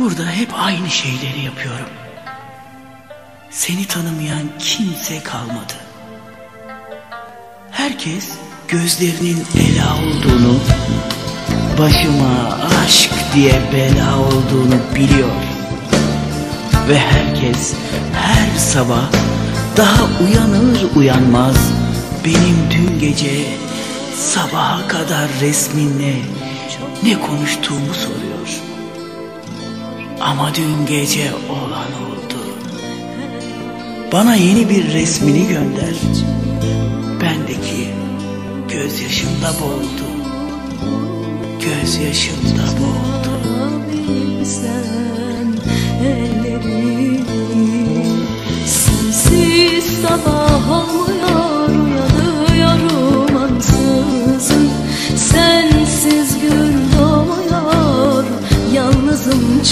Burada hep aynı şeyleri yapıyorum. Seni tanımayan kimse kalmadı. Herkes gözlerinin ela olduğunu, başıma aşk diye bela olduğunu biliyor. Ve herkes her sabah daha uyanır uyanmaz benim dün gece sabaha kadar resminle ne konuştuğumu soruyor. Ama dün gece olan oldu. Bana yeni bir resmini gönder. Bendeki gözyaşımda boğuldu. Gözyaşımda boğuldu.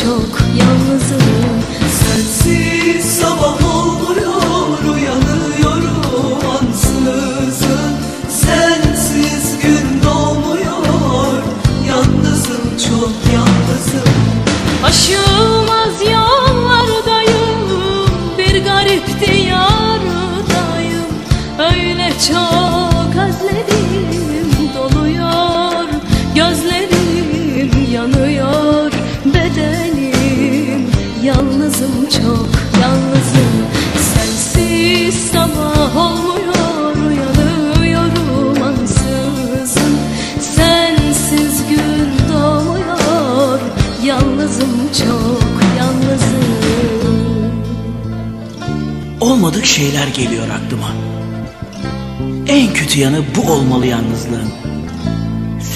Çok yalnızım. Sensiz sabah olmuyor uyanıyorum ansızın. Sensiz gün doğmuyor yalnızım çok yalnızım. Aşılmaz yollardayım Bir garip diyardayım Öyle çok Yalnızım çok yalnızım Sensiz sabah olmuyor Uyanıyorum ansızın Sensiz gün doğmuyor Yalnızım çok yalnızım Olmadık şeyler geliyor aklıma. En kötü yanı bu olmalı yalnızlığın.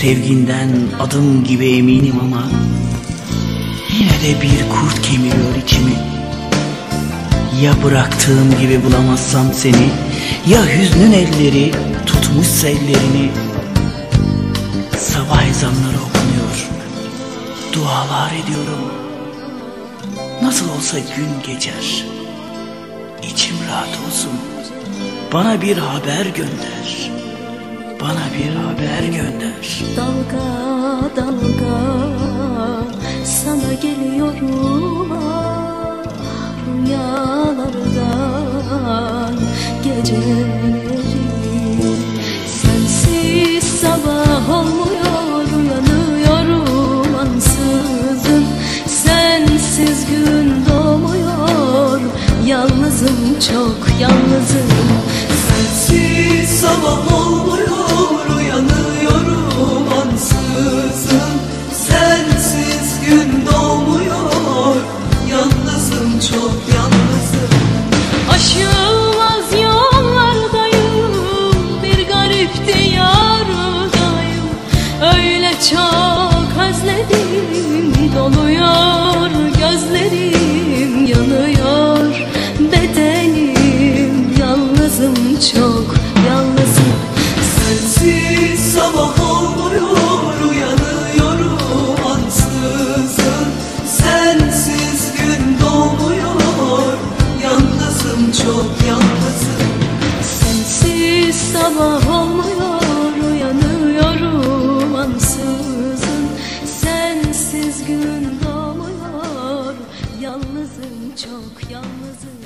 Sevginden adım gibi eminim ama yine de bir kurt kemiriyor içimi. Ya bıraktığım gibi bulamazsam seni, ya hüznün elleri tutmuşsa ellerini. Sabah ezanları okunuyor, dualar ediyorum. Nasıl olsa gün geçer. İçim rahat olsun. Bana bir haber gönder. Bana bir haber gönder. Dalga dalga sana geliyorum ah Rüyalardan geceleri Sensiz sabah olmuyor uyanıyorum ansızın. Sensiz gün doğmuyor yalnızım çok yalnızım sabah olmuyor Uyanıyorum ansızın. Sensiz gün doğmuyor Yalnızım çok yalnızım